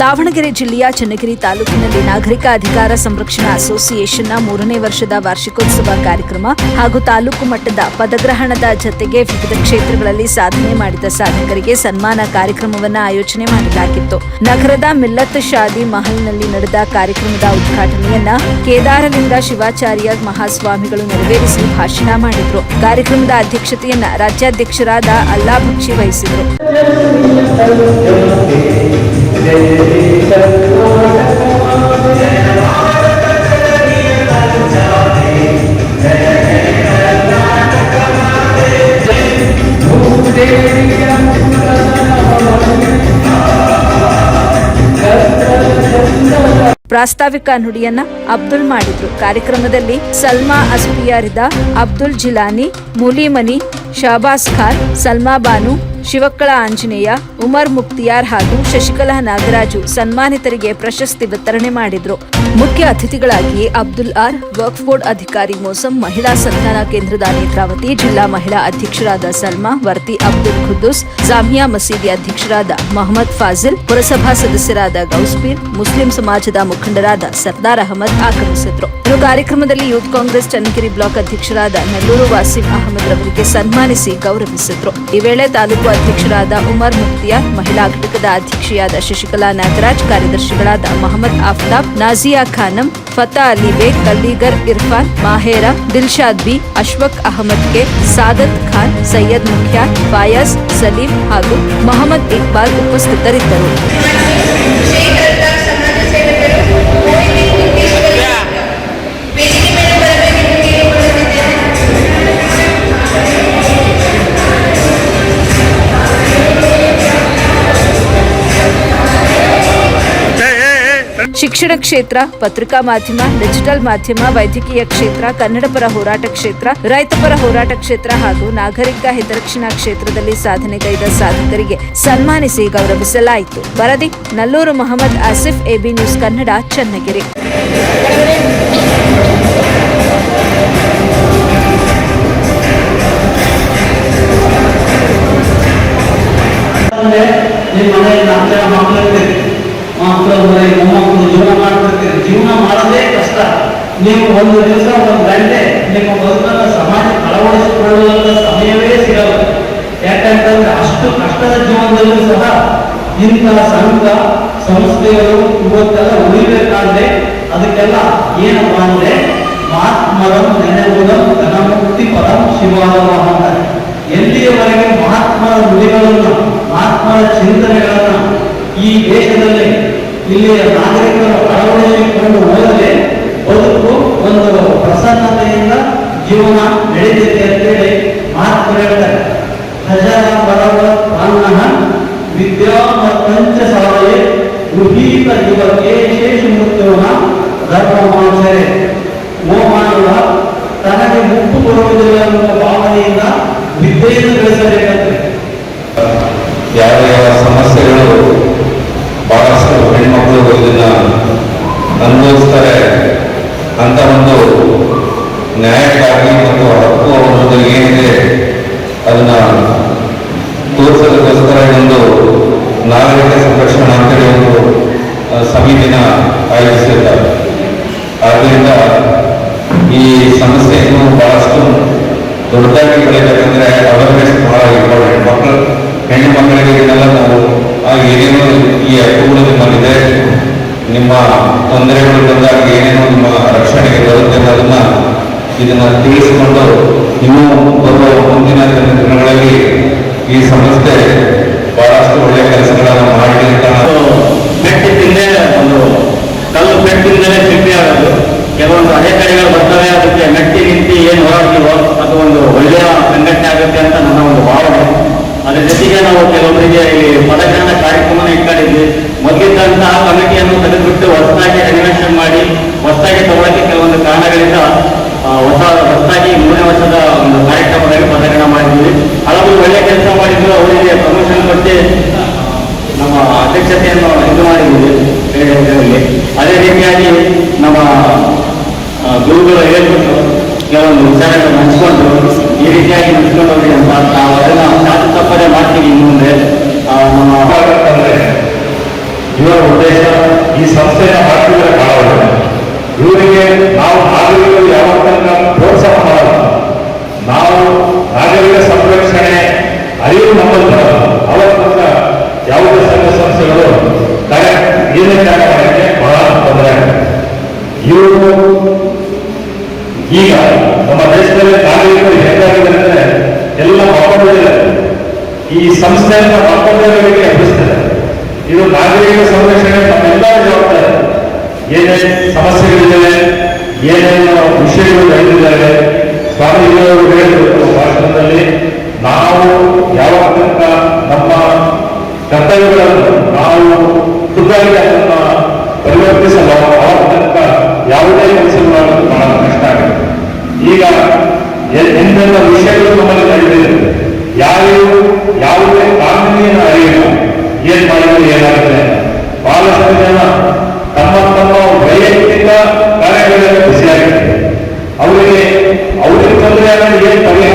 ದಾವಣಗೆರೆ ಜಿಲ್ಲೆಯ ಚನ್ನಗಿರಿ ತಾಲೂಕಿನಲ್ಲಿ ನಾಗರಿಕ ಅಧಿಕಾರ ಸಂರಕ್ಷಣಾ ಅಸೋಸಿಯೇಷನ್ನ ಮೂರನೇ ವರ್ಷದ ವಾರ್ಷಿಕೋತ್ಸವ ಕಾರ್ಯಕ್ರಮ ಹಾಗೂ ತಾಲೂಕು ಮಟ್ಟದ ಪದಗ್ರಹಣದ ಜತೆಗೆ ವಿವಿಧ ಕ್ಷೇತ್ರಗಳಲ್ಲಿ ಸಾಧನೆ ಮಾಡಿದ ಸಾಧಕರಿಗೆ ಸನ್ಮಾನ ಕಾರ್ಯಕ್ರಮವನ್ನು ಆಯೋಜನೆ ಮಾಡಲಾಗಿತ್ತು. ನಗರದ ಮಿಲ್ಲತ್ ಶಾದಿ ಮಹಲ್ನಲ್ಲಿ ನಡೆದ ಕಾರ್ಯಕ್ರಮದ ಉದ್ಘಾಟನೆಯನ್ನ ಕೇದಾರಲಿಂಗ ಶಿವಾಚಾರ್ಯ ಮಹಾಸ್ವಾಮಿಗಳು ನೆರವೇರಿಸಿ ಭಾಷಣ ಮಾಡಿದರು. ಕಾರ್ಯಕ್ರಮದ ಅಧ್ಯಕ್ಷತೆಯನ್ನ ರಾಜ್ಯಾಧ್ಯಕ್ಷರಾದ ಅಲ್ಲಾ ವಹಿಸಿದರು. ಪ್ರಾಸ್ತಾವಿಕ ನುಡಿಯನ್ನ ಅಬ್ದುಲ್ ಮಾಡಿದ್ರು. ಕಾರ್ಯಕ್ರಮದಲ್ಲಿ ಸಲ್ಮಾ ಅಸ್ಪಿಯಾರಿದ ಅಬ್ದುಲ್ ಜಿಲಾನಿ ಮುಲಿಮನಿ ಶಾಬಾಸ್ ಖಾನ್, ಸಲ್ಮಾ ಬಾನು, ಶಿವಕ್ಕಳ ಆಂಜನೇಯ, ಉಮರ್ ಮುಕ್ತಿಯಾರ್ ಹಾಗೂ ಶಶಿಕಲಾ ನಾಗರಾಜು ಸನ್ಮಾನಿತರಿಗೆ ಪ್ರಶಸ್ತಿ ವಿತರಣೆ ಮಾಡಿದ್ರು. ಮುಖ್ಯ ಅತಿಥಿಗಳಾಗಿ ಅಬ್ದುಲ್ ಆರ್, ವರ್ಕ್ ಬೋರ್ಡ್ ಅಧಿಕಾರಿ ಮೋಸಂ, ಮಹಿಳಾ ಸಂಧಾನ ಕೇಂದ್ರದ ನೇತ್ರಾವತಿ, ಜಿಲ್ಲಾ ಮಹಿಳಾ ಅಧ್ಯಕ್ಷರಾದ ಸಲ್ಮಾ, ವರ್ತಿ ಅಬ್ದುಲ್ ಖುದ್ದೂಸ್, ಜಾಮಿಯಾ ಮಸೀದಿ ಅಧ್ಯಕ್ಷರಾದ ಮೊಹಮ್ಮದ್ ಫಾಜಿಲ್, ಪುರಸಭಾ ಸದಸ್ಯರಾದ ಗೌಸ್ಪೀರ್ ಮುಸ್ಲಿಂ ಸಮಾಜದ ಮುಖಂಡರಾದ ಸರ್ದಾರ್ ಅಹಮದ್ ಆಗಮಿಸಿದ್ರು. ಕಾರ್ಯಕ್ರಮದಲ್ಲಿ ಯೂತ್ ಕಾಂಗ್ರೆಸ್ ಚನ್ನಗಿರಿ ಬ್ಲಾಕ್ ಅಧ್ಯಕ್ಷರಾದ ನಲ್ಲೂರು ವಾಸಿಂ ಅಹಮದ್ ರವರಿಗೆ ಸನ್ಮಾನಿಸಿ ಗೌರವಿಸಿದ್ರು. ಈ ವೇಳೆ ತಾಲೂಕು ಅಧ್ಯಕ್ಷರಾದ ಉಮರ್ ಮುಕ್ತಿಯಾರ್ ಮಹಿಳಾ ಘಟಕದ ಅಧ್ಯಕ್ಷೆಯಾದ ಶಶಿಕಲಾ ನಾಗರಾಜ್, ಕಾರ್ಯದರ್ಶಿಗಳಾದ ಮಹಮ್ಮದ್ ಆಫ್ತಾಬ್, ನಾಜಿಯಾ ಖಾನಂ, ಫತಾ ಅಲಿ ಬೇಗ್ ಕಲ್ಲಿಗರ್ ಇರ್ಫಾನ್, ಮಾಹೇರಾ ದಿಲ್ಶಾದ್ ಬಿ, ಅಶ್ವಕ್ ಅಹಮದ್ ಕೆ, ಸಾದತ್ ಖಾನ್, ಸೈಯದ್ ಮುಖ್ಯಾ ಫಾಯಾಜ್, ಸಲೀಂ ಹಾಗೂ ಮೊಹಮ್ಮದ್ ಇಕ್ಬಾಲ್ ಉಪಸ್ಥಿತರಿದ್ದರು. ಶಿಕ್ಷಣ ಕ್ಷೇತ್ರ, ಪತ್ರಿಕಾ ಮಾಧ್ಯಮ, ಡಿಜಿಟಲ್ ಮಾಧ್ಯಮ, ವೈದ್ಯಕೀಯ ಕ್ಷೇತ್ರ, ಕನ್ನಡ ಪರ ಹೋರಾಟ ಕ್ಷೇತ್ರ, ರೈತ ಪರ ಹೋರಾಟ ಕ್ಷೇತ್ರ ಹಾಗೂ ನಾಗರಿಕ ಹಿತರಕ್ಷಣಾ ಕ್ಷೇತ್ರದಲ್ಲಿ ಸಾಧನೆಗೈದ ಸಾಧಕರಿಗೆ ಸನ್ಮಾನಿಸಿ ಗೌರವಿಸಲಾಯಿತು. ವರದಿ, ನಲ್ಲೂರು ಮೊಹಮ್ಮದ್ ಆಸಿಫ್, ಎಬಿ ನ್ಯೂಸ್ ಕನ್ನಡ, ಚನ್ನಗಿರಿ. ಮಕ್ಕಳು ಮನೆ ಮೊಮ್ಮಕ್ಕಳು ಜೀವನ ಮಾಡ್ತಿರ್ತೀರಿ ಜೀವನ ಮಾಡೋದೇ ಕಷ್ಟ. ನೀವು ಒಂದು ದಿವಸ ಒಂದು ಗಂಟೆ ನಿಮ್ಮ ಬದುಕನ್ನ ಸಮಾಜ ಅಳವಡಿಸಿಕೊಳ್ಳುವಂತ ಸಮಯವೇ ಸಿಗಲ್ಲ. ಯಾಕಂತಂದ್ರೆ ಅಷ್ಟು ಕಷ್ಟದ ಜೀವನದಲ್ಲೂ ಸಹ ಇಂತಹ ಸಂಘ, ಸಂಸ್ಥೆಗಳು ಇವತ್ತೆಲ್ಲ ಉಳಿಬೇಕಾದ್ರೆ ಅದಕ್ಕೆಲ್ಲ ಏನಪ್ಪಾ ಅಂದ್ರೆ ಮಹಾತ್ಮರಂ ನೆನೆವುದಂ ಧನಮುಕ್ತಿ ಪರಂ ಶಿವಾಲವ ಅಂತಾರೆ. ಎಲ್ಲಿಯವರೆಗೆ ಮಹಾತ್ಮರ ನುಡಿಗಳನ್ನ, ಮಹಾತ್ಮರ ಚಿಂತನೆಗಳನ್ನ ಈ ದೇಶದಲ್ಲಿ ಇಲ್ಲಿಯ ನಾಗರಿಕರು ಅಳವಡಿಸಿಕೊಂಡು ಹೋದರೆ ಬದುಕು ಒಂದು ಪ್ರಸನ್ನತೆಯಿಂದ ಜೀವನ ನಡೆದಿದೆ ಅಂತೇಳಿ ಮಾತು ಹೇಳ್ತಾರೆ ಹಜರ ಬರವ ಪ್ರಾಣ ವಿದ್ಯಾ ಪಂಚ ಸಾವಯ ಗೃಹೀತ ಯುವಕ್ಕೆ ಶೇಷ ಮೃತ್ಯುವನ ಧರ್ಮಮಾಚರೆ ಮೋಮಾನವ ತನಗೆ ಮುಪ್ಪು ಬರುವುದಿಲ್ಲ ಎನ್ನುವ ಭಾವನೆಯಿಂದ ವಿದ್ಯೆಯನ್ನು ಬೆಳೆಸಬೇಕಂತೆ. ಯಾವ ಯಾವ ಸಮಸ್ಯೆಗಳು ಅದನ್ನ ತೋರಿಸೋದಕ್ಕೋಸ್ಕರ ಒಂದು ನಾಗರಿಕ ಸಂರಕ್ಷಣಾ ಅಂತೇಳಿ ಒಂದು ಸಮಿತಿನ ಆಯೋಜಿಸಿದ್ದಾರೆ ಆದ್ದರಿಂದ ಈ ಸಮಸ್ಯೆಯನ್ನು ಬಹಳಷ್ಟು ದೊಡ್ಡದಾಗಿ ಬೆಳೀಬೇಕಂದ್ರೆ ಅವೇರ್ನೆಸ್ ಬಹಳ ಇಂಪಾರ್ಟೆಂಟ್ ಮಕ್ಕಳು ಹೆಣ್ಣು ಮಕ್ಕಳಿಗೆ ಇದನ್ನೆಲ್ಲ ನಾವು, ಆ, ಏನೇನೋ ಈ ಹಕ್ಕುಗಳು ನಿಮ್ಮಲ್ಲಿದೆ ನಿಮ್ಮ ತೊಂದರೆಗಳು ಬಂದಾಗ ಏನೇನೋ ನಿಮ್ಮ ರಕ್ಷಣೆಗೆ ಬರುತ್ತೆ ಅನ್ನೋದನ್ನ ಇದನ್ನ ತಿಳಿಸಿಕೊಂಡು ಇನ್ನೂ ಬರುವ ಮುಂದಿನ ದಿನಗಳಲ್ಲಿ ಈ ಸಂಸ್ಥೆ ಬಹಳಷ್ಟು ಒಳ್ಳೆಯ ಕೆಲಸಗಳನ್ನು ಮಾಡಿ ಮೆಟ್ಟಿಂದಲೇ ಒಂದು ಕಲ್ಲು ಮೆಟ್ಟಿಂದಲೇ ಶಿಲ್ಪಿ ಆಗೋದು. ಕೆಲವೊಂದು ಅಡೆತಡೆಗಳು ಬರ್ತವೆ, ಅದಕ್ಕೆ ಮೆಟ್ಟಿ ನಿಂತು ಏನು ಹೋರಾಡ್ತೀವೋ ಅದು ಒಂದು ಒಳ್ಳೆಯ ಸಂಘಟನೆ ಆಗುತ್ತೆ ಅಂತ ನನ್ನ ಒಂದು ಭಾವನೆ. ಅದ್ರ ಜೊತೆಗೆ ನಾವು ಕೆಲವೊಬ್ಬರಿಗೆ ಈ ಪದಗ್ರಹಣ ಕಾರ್ಯಕ್ರಮನ ಇಟ್ಕೊಂಡಿದ್ವಿ. ಮೊದಲಿದ್ದಂತಹ ಕಮಿಟಿಯನ್ನು ತೆಗೆದುಬಿಟ್ಟು ಹೊಸದಾಗಿ ರೆನಿವೇಷನ್ ಮಾಡಿ, ಹೊಸದಾಗಿ ತಗೊಳ್ಳೋಕೆ ಕೆಲವೊಂದು ಕಾರಣಗಳಿಂದ ಹೊಸ ಹೊಸದಾಗಿ ಮೂರನೇ ವರ್ಷದ ಒಂದು ಕಾರ್ಯಕ್ರಮದಲ್ಲಿ ಪ್ರದರ್ಶನ ಮಾಡಿದ್ದೀವಿ. ಹಲವು ಒಳ್ಳೆಯ ಕೆಲಸ ಮಾಡಿದ್ರು, ಅವರಿಗೆ ಪ್ರಮೋಷನ್ ಕೊಟ್ಟು ನಮ್ಮ ಅಧ್ಯಕ್ಷತೆಯನ್ನು ಇದು ಮಾಡಿದ್ದೀವಿ. ಅದೇ ರೀತಿಯಾಗಿ ನಮ್ಮ ಗುರುಗಳು ಹೇಳ್ಬಿಟ್ಟು ಕೆಲವೊಂದು ವಿಚಾರಗಳನ್ನು ಹಂಚ್ಕೊಂಡು ಈ ರೀತಿಯಾಗಿ ಹಂಚ್ಕೊಂಡು ಹೋಗಿ ಅಂತ ನಾವು ಅದನ್ನ ಸಾಧು ತಪ್ಪದೆ ಮಾಡ್ತೀವಿ ಇನ್ನು ಮುಂದೆ ನಮ್ಮ ಅಂದ್ರೆ ಇವರ ಉದ್ದೇಶ ಈ ಸಂಸ್ಥೆಯನ್ನು ಮಾಡ್ತಿದ್ರೆ ಕಾಲವಲ್ಲ ಇವರಿಗೆ ನಾವು ನಾಗರಿಕರು ಯಾವ ತನಕ ಪ್ರೋತ್ಸಾಹ ಮಾಡಲ್ಲ. ನಾವು ನಾಗರಿಕ ಸಂರಕ್ಷಣೆ, ಅರಿವು ನಮ್ಮಲ್ಲಿ ಬರಲ್ಲ ಯಾವುದೇ ಸಂಘ ಸಂಸ್ಥೆಗಳು ಕಾರ್ಯ ಏನೇ ಕಾರ್ಯ ಮಾಡೋಕ್ಕೆ ಬಹಳ ತೊಂದರೆ ಇವರು ಈಗ ನಮ್ಮ ದೇಶದಲ್ಲಿ ನಾಗರಿಕರು ಹೇಗಾಗಿದೆ ಅಂದ್ರೆ ಎಲ್ಲ ಮಕ್ಕಳಿದ್ದಾರೆ ಈ ಸಂಸ್ಥೆಯನ್ನು ಮಕ್ಕಳಿಗೆ ಎಬ್ಬಿಸ್ತಾರೆ ಇದು ನಾಗರಿಕ ಸಂರಕ್ಷಣೆ ನಮ್ಮೆಲ್ಲರ ಜವಾಬ್ದಾರಿ. ಏನೇನು ಸಮಸ್ಯೆಗಳಿದ್ದಾವೆ ಏನೇನು ವಿಷಯಗಳು ನಡೆದಿದ್ದಾವೆ ಸ್ವಾಮೀಜಿಯವರು ಹೇಳಿದ್ರು ಭಾಷಣದಲ್ಲಿ, ನಾವು ಯಾವ ತನಕ ನಮ್ಮ ಕರ್ತವ್ಯಗಳನ್ನು ನಾವು ಖುದ್ದಾಗಿ ಅದನ್ನು ಪರಿವರ್ತಿಸಲು ಅವರ ತನಕ ಯಾವುದೇ ಕೆಲಸಗಳು ಬಹಳ ಕಷ್ಟ ಆಗುತ್ತೆ ಈಗ ಎಂತೆಲ್ಲ ವಿಷಯಗಳು ನಮ್ಮಲ್ಲಿ ನಡೆದಿದೆ. ಯಾರು ಯಾವುದೇ ಕಾನೂನಿಯನ್ನು ಅರಿಯಿಲ್ಲ ಏನ್ ಮಾಡಿದ್ರೆ ಏನಾಗುತ್ತೆ? ಬಹಳಷ್ಟು ಜನ ತಮ್ಮ ತಮ್ಮ ವೈಯಕ್ತಿಕ ಕಾರ್ಯಗಳಲ್ಲಿ ಬಿಸಿಯಾಗಿದೆ ಅವರಿಗೆ ಅವರಿಗೆ ತೊಂದರೆ ಆಗೋದು ಏನು ಪರಿಹಾರ